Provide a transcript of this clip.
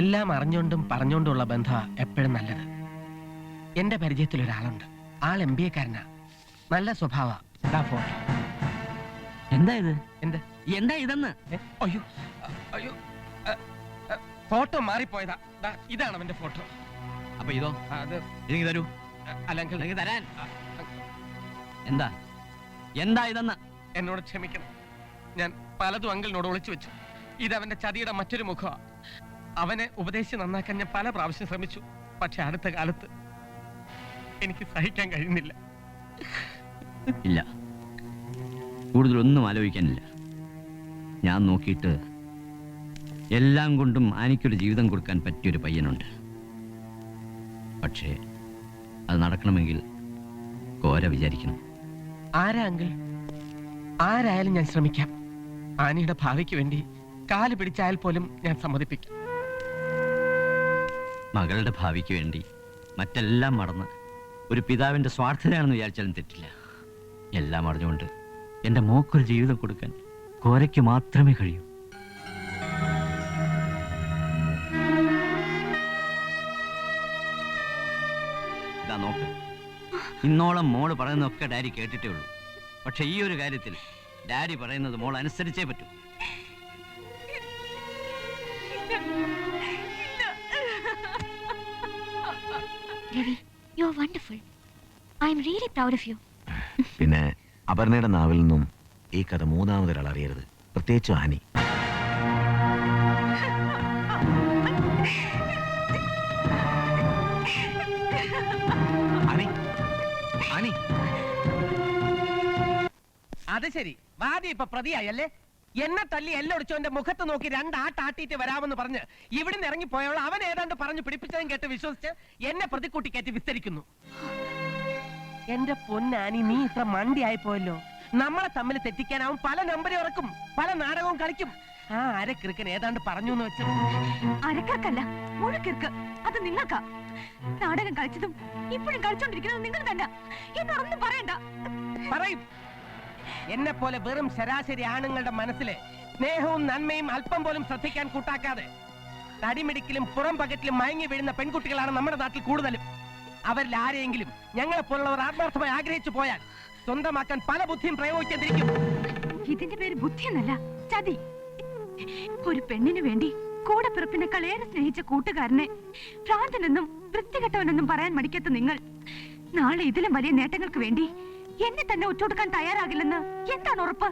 എല്ലാം അറിഞ്ഞുകൊണ്ടും പറഞ്ഞുകൊണ്ടുള്ള ബന്ധ എപ്പോഴും നല്ലത്. എന്റെ പരിചയത്തിൽ ഒരാളുണ്ട്. ആൾ എം ബി എക്കാരനാ നല്ല സ്വഭാവ. ഫോട്ടോ എന്താ ഇത്? എന്ത്? എന്താ ഇതെന്ന്? അയ്യോ അയ്യോ ഫോട്ടോ മാറിപ്പോയതാ. ഇതാണ് അവന്റെ ഫോട്ടോ അപ്പൊ ഇതോ? അത് എനിക്ക് തരൂ. അല്ലെങ്കിൽ എനിക്ക് തരാൻ. എന്താ? എന്താ ഇതെന്ന്? എന്നോട് ക്ഷമിക്കണം. ഞാൻ പലതും അങ്കിളിനോട് ഒളിച്ചു വെച്ചു. ഇത് അവന്റെ ചതിയുടെ മറ്റൊരു മുഖമാ. അവനെ ഉപദേശിച്ച് നന്നാക്കാൻ ഞാൻ പല പ്രാവശ്യം ശ്രമിച്ചു. പക്ഷെ അടുത്ത കാലത്ത് എനിക്ക് സഹിക്കാൻ കഴിയുന്നില്ല. ഇല്ല. കൂടുതലൊന്നും ആലോചിക്കാനില്ല. ഞാൻ നോക്കിയിട്ട് എല്ലാം കൊണ്ടും ആനിക്കൊരു ജീവിതം കൊടുക്കാൻ പറ്റിയൊരു പയ്യനുണ്ട്. പക്ഷേ അത് നടക്കണമെങ്കിൽ കോര വിചാരിക്കണം. ആരാ അങ്കിൾ? ആരായാലും ഞാൻ ശ്രമിക്കാം. ആനയുടെ ഭാവിക്ക് വേണ്ടി കാൽ പിടിച്ചായാൽ പോലും ഞാൻ സമ്മതിപ്പിക്കാം. മകളുടെ ഭാവിക്ക് വേണ്ടി. മറ്റെല്ലാം മറന്ന് ഒരു പിതാവിന്റെ സ്വാർത്ഥതയാണെന്ന് വിചാരിച്ചാലും തെറ്റില്ല. എല്ലാം അറിഞ്ഞുകൊണ്ട് എന്റെ മോക്കൊരു ജീവിതം കൊടുക്കാൻ കോരയ്ക്ക് മാത്രമേ കഴിയൂ. നോക്ക്. ഇന്നോളം മോൾ പറയുന്നതൊക്കെ ഡാഡി കേട്ടിട്ടേ ഉള്ളൂ. പക്ഷെ ഈ ഒരു കാര്യത്തിൽ ഡാഡി പറയുന്നത് മോൾ അനുസരിച്ചേ പറ്റൂ. Ravi you are wonderful I'm really proud of you പിന്നെ അപർണയുടെ നാവിൽ നിന്നും ഈ കഥ മൂന്നാമതൊരാൾ അറിയരുത്. പ്രത്യേകിച്ചും ആനി അത് ശരി. വാദി ഇപ്പൊ പ്രതിയായല്ലേ എന്നെ തല്ലി എല്ലൊടിച്ചവന്റെ മുഖത്ത് നോക്കി രണ്ടാട്ടാട്ടിയിട്ട് വരാമെന്ന് പറഞ്ഞ് ഇവിടുന്ന് ഇറങ്ങിപ്പോയവൾ അവൻ ഏതാണ്ട് പറഞ്ഞു പിടിപ്പിച്ചതും കേട്ട് വിശ്വസിച്ച് എന്നെ പ്രതിക്കൂട്ടി കയറ്റി വിസ്തരിക്കുന്നു. എന്റെ പൊന്നാനി നീ ഇത്ര മണ്ടിയായി പോയല്ലോ നമ്മളെ തമ്മിൽ തെറ്റിക്കാൻ അവൻ പല നമ്പർ ഇറക്കും പല നാടകവും കളിക്കും. ആ അരക്കിറുക്കൻ ഏതാണ്ട് പറഞ്ഞു എന്ന് വെച്ചു. അരക്കിറക്കല്ല മുഴുക്കിർക്ക് അത് നിങ്ങൾക്കാ. നാടകം കളിച്ചതും ഇപ്പോഴും കളിച്ചോണ്ടിരിക്കുന്നത് നിങ്ങൾ തന്നെ എന്നൊന്നും പറയണ്ട. പറയും. എന്നെ പോലെ വെറും ശരാശരി ആണുങ്ങളുടെ മനസ്സിലെ സ്നേഹവും നന്മയും അല്പം പോലും ശ്രദ്ധിക്കാൻ കൂട്ടാക്കാതെ തടിമിടിക്കലും പുറം പകറ്റിലും മയങ്ങി വീഴുന്ന പെൺകുട്ടികളാണ് നമ്മുടെ നാട്ടിൽ കൂടുതലും. അവരിൽ ആരെയെങ്കിലും ഞങ്ങളെ പോലുള്ളവർ ആത്മാർത്ഥമായി ആഗ്രഹിച്ചു പോയാൽ സ്വന്തമാക്കാൻ പല ബുദ്ധിയും പ്രയോഗിക്കാതിരിക്കും. ഇതിന്റെ പേര് ബുദ്ധിയെന്നല്ല ചതി. ഒരു പെണ്ണിനു വേണ്ടി കൂടെ പിറപ്പിനേക്കാൾ ഏറെ സ്നേഹിച്ച കൂട്ടുകാരനെ ഭ്രാന്തനെന്നും വൃത്തികെട്ടവനെന്നും പറയാൻ മടിക്കാത്ത നിങ്ങൾ നാളെ ഇതിലും വലിയ നേട്ടങ്ങൾക്ക് വേണ്ടി എന്നെ തന്നെ ഒറ്റുകൊടുക്കാൻ തയ്യാറാകില്ലെന്ന് എന്താണ് ഉറപ്പ്?